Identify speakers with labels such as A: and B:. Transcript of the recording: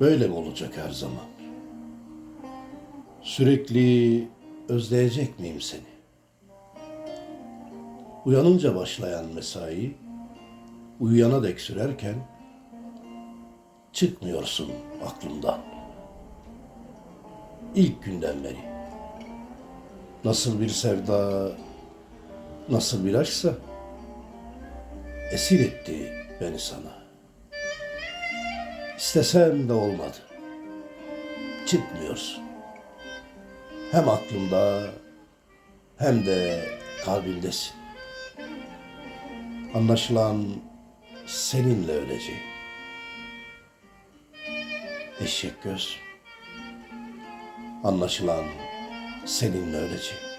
A: Böyle olacak her zaman? Sürekli özleyecek miyim seni? Uyanınca başlayan mesai, uyuyana dek sürerken çıkmıyorsun aklımdan. İlk günden beri. Nasıl bir sevda, nasıl bir aşksa esir etti beni sana. İstesem de olmadı. Çıkmıyorsun. Hem aklımda hem de kalbimdesin. Anlaşılan seninle öleceğim. Eşek göz. Anlaşılan seninle öleceğim.